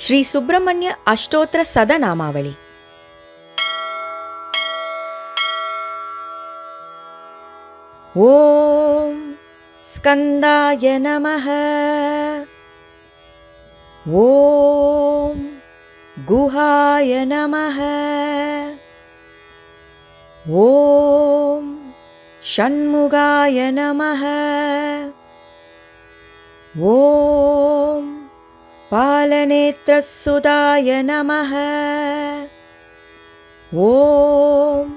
श्रीसुब्रह्मण्य अष्टोत्तरसदनामावळि ॐ स्कन्दाय नमः। ॐ गुहाय नमः। ॐ षण्मुगाय नमः ॐ पालनेत्रसुताय नमः। ॐ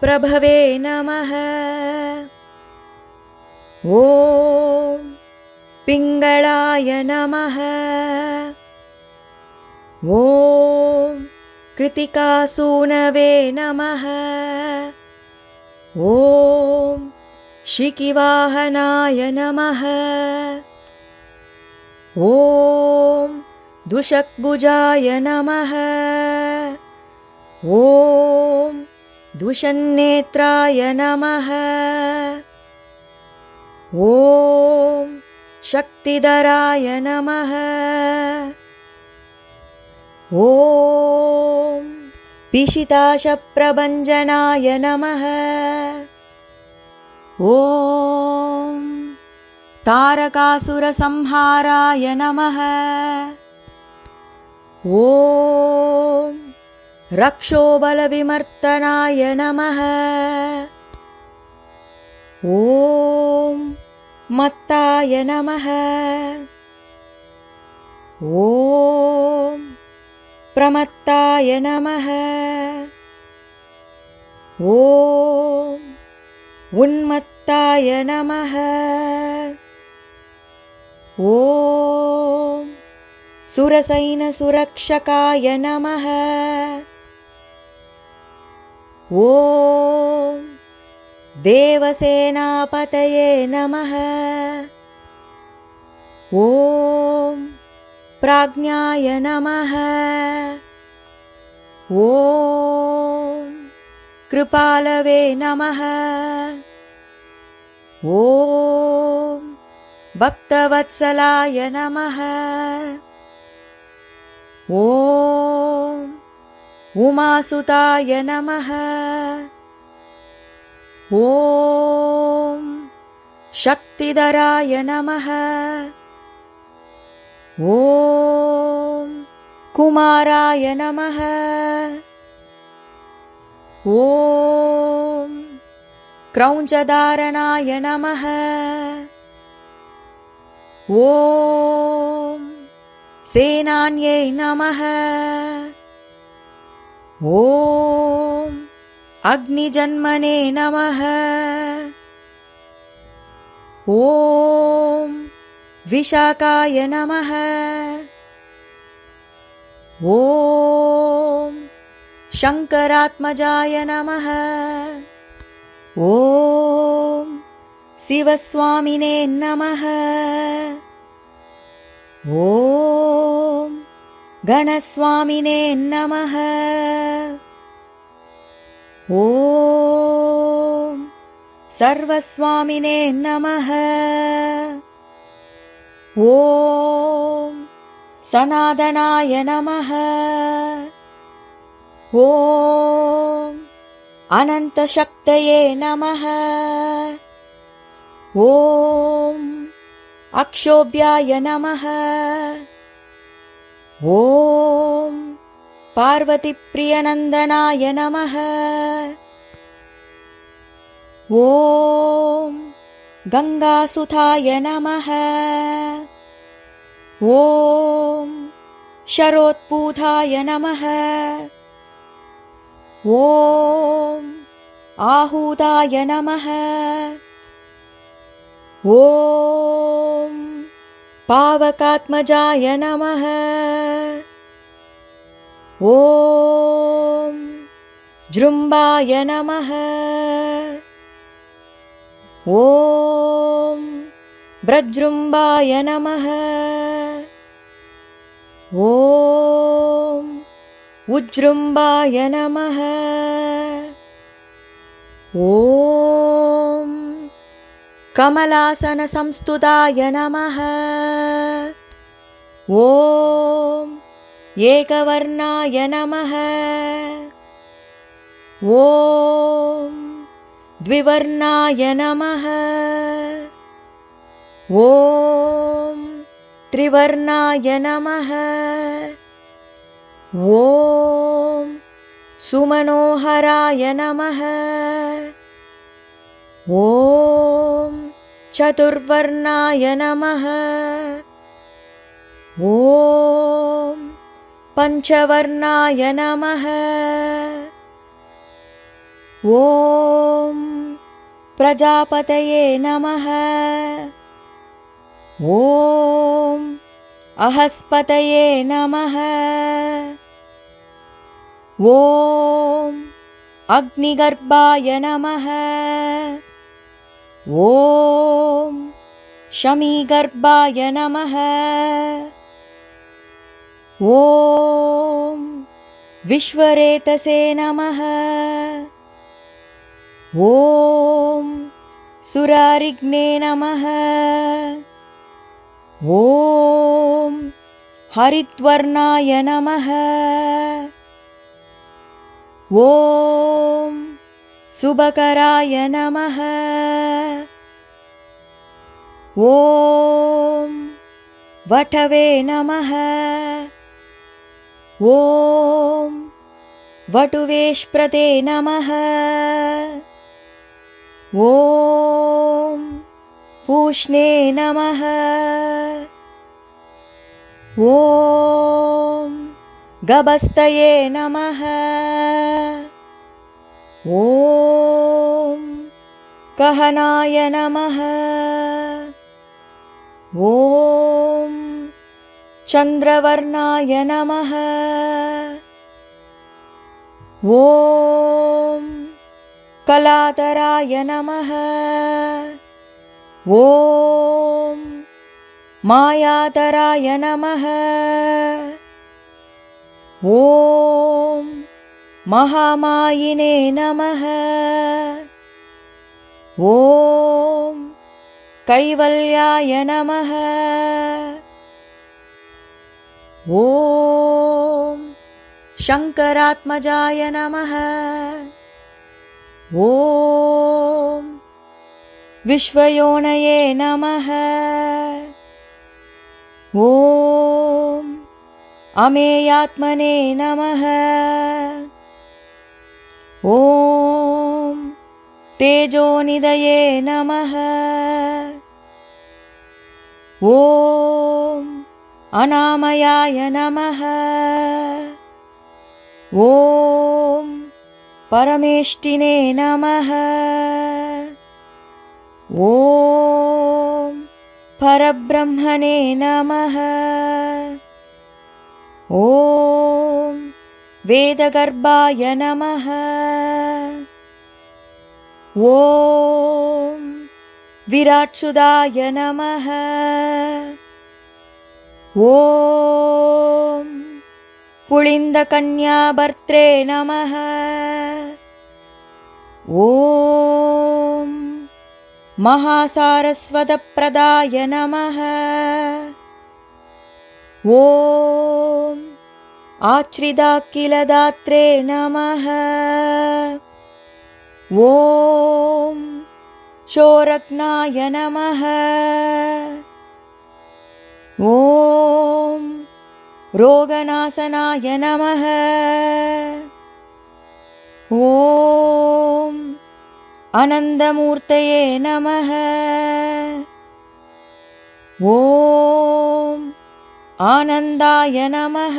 प्रभवे नमः। ॐ पिङ्गळाय नमः। ॐ कृतिकासूनवे नमः। ॐ शिकिवाहनाय नमः ॐ दुषक्भुजाय नमः। ॐ दुषन्नेत्राय नमः। ॐ शक्तिधराय नमः। ॐ पिशिताशप्रभञ्जनाय नमः। ॐ तारकासुरसंहाराय नमः ॐ रक्षोबलविमर्तनाय नमः ॐ मत्ताय नमः ॐ प्रमत्ताय नमः ॐ उन्मत्ताय नमः ॐ सुरसैनसुरक्षकाय नमः। ॐ देवसेनापतये नमः। ॐ प्राज्ञाय नमः। ॐ कृपालवे नमः। ॐ भक्तवत्सलाय नमः। ॐ उमासुताय नमः। ॐ शक्तिधराय नमः। ॐ कुमाराय नमः। ॐ क्रौञ्चधारणाय नमः ॐ सेनान्यै नमः। ॐ अग्निजन्मने नमः। ॐ विशाखाय नमः। ॐ शङ्करात्मजाय नमः। ॐ शिवस्वामिने नमः ॐ गणस्वामिने नमः ॐ सर्वस्वामिने नमः ॐ सनातनाय नमः ॐ अनन्तशक्तये नमः ॐ अक्षोभ्याय नमः। ॐ पार्वतीप्रियनन्दनाय नमः। ॐ गङ्गासुताय नमः। ॐ शरोत्पूताय नमः। ॐ आहूताय नमः ॐ पावकात्मजाय नमः। ॐ जृम्बाय नमः। ॐ ब्रजृम्बाय नमः। ॐ उजृम्बाय नमः। ॐ कमलासनसंस्तुताय नमः। ॐ एकवर्णाय नमः। ॐ द्विवर्णाय नमः। ॐ त्रिवर्णाय नमः। ॐ सुमनोहराय नमः। ॐ चतुर्वर्णाय नमः। ॐ पञ्चवर्णाय नमः। ॐ प्रजापतये नमः। ॐ अहस्पतये नमः। ॐ अग्निगर्भाय नमः ॐ शमीगर्भाय नमः। ॐ विश्वरेतसे नमः। ॐ सुरारिग्ने नमः। ॐ हरिद्वर्णाय नमः। ॐ सुबकराय नमः। ॐ वटवे नमः। ॐ वटुवेश्प्रते नमः। ॐ पूष्णे नमः। ॐ गबस्तये नमः ॐ कहनाय नमः ॐ चन्द्रवर्णाय नमः ॐ कलातराय नमः ॐ मायातराय नमः ॐ महामायिने नमः। ॐ कैवल्याय नमः। ॐ शङ्करात्मजाय नमः। ॐ विश्वयोनये नमः। ॐ अमेयात्मने नमः। ॐ तेजोनिदये नमः। ॐ अनामयाय नमः। ॐ परमेष्टिने नमः। ॐ परब्रह्मणे नमः। ॐ वेदगर्भाय नमः। ॐ विराट्सुदाय नमः। ॐ पुलिन्दकन्याभर्त्रे नमः। ॐ महासारस्वतप्रदाय नमः। ॐ आश्रिदाकिलदात्रे नमः। ॐ शोरग्नाय नमः। ॐ रोगनाशनाय नमः। ॐ अनन्दमूर्तये नमः। ॐ आनन्दाय नमः।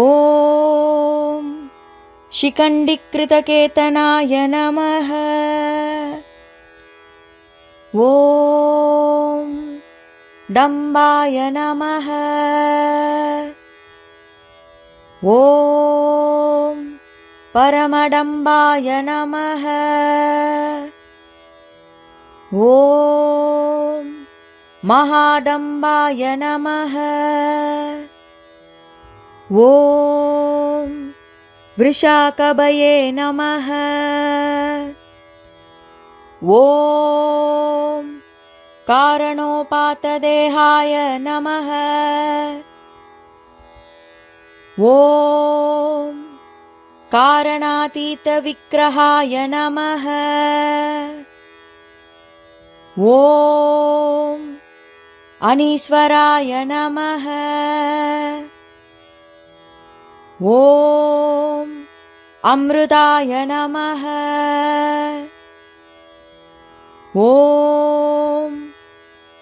ॐ शिखण्डिकृतकेतनाय नमः। ॐ डम्बाय नमः। ॐ परमडम्बाय नमः। ॐ महाडम्बाय नमः। ॐ वृषाकभये नमः। ॐ कारणोपातदेहाय नमः। ॐ कारणातीतविग्रहाय नमः। ॐ अनीश्वराय नमः ॐ अमृताय नमः ॐ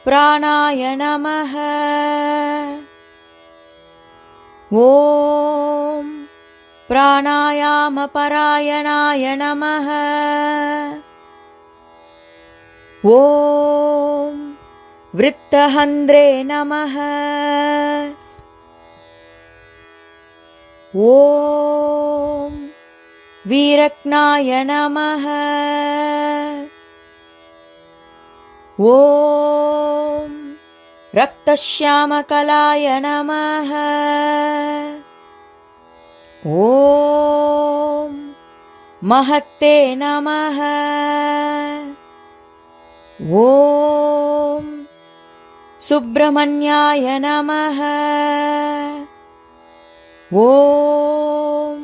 प्राणाय नमः ॐ प्राणायामपरायणाय नमः ॐ वृत्तहन्द्रे नमः। ॐ वीरक्नाय नमः। ॐ रक्तश्यामकलाय नमः। ॐ महत्ते नमः। ॐ सुब्रह्मण्याय नमः। ॐ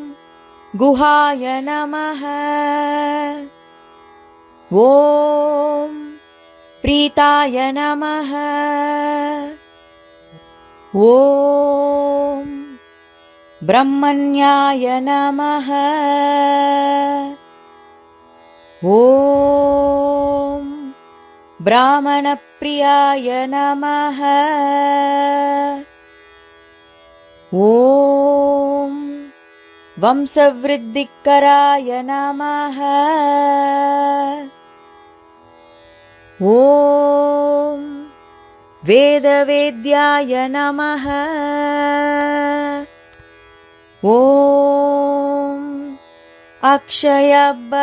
गुहाय नमः। ॐ प्रीताय नमः। ॐ ब्रह्मण्याय नमः। ॐ ब्राह्मणप्रियाय नमः। ॐ वंशवृद्धिकराय नमः। ॐ वेदवेद्याय नमः। ॐ अक्षयबलप्रदाय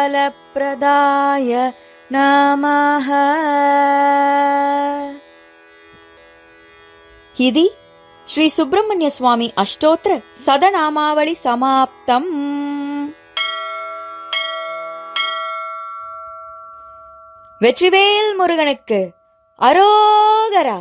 नमः इति श्रीसुब्रह्मण्यस्वामी अष्टोत्र सदनामावळि समाप्तम् வெற்றிவேல் முருகனுக்கு அரோகரா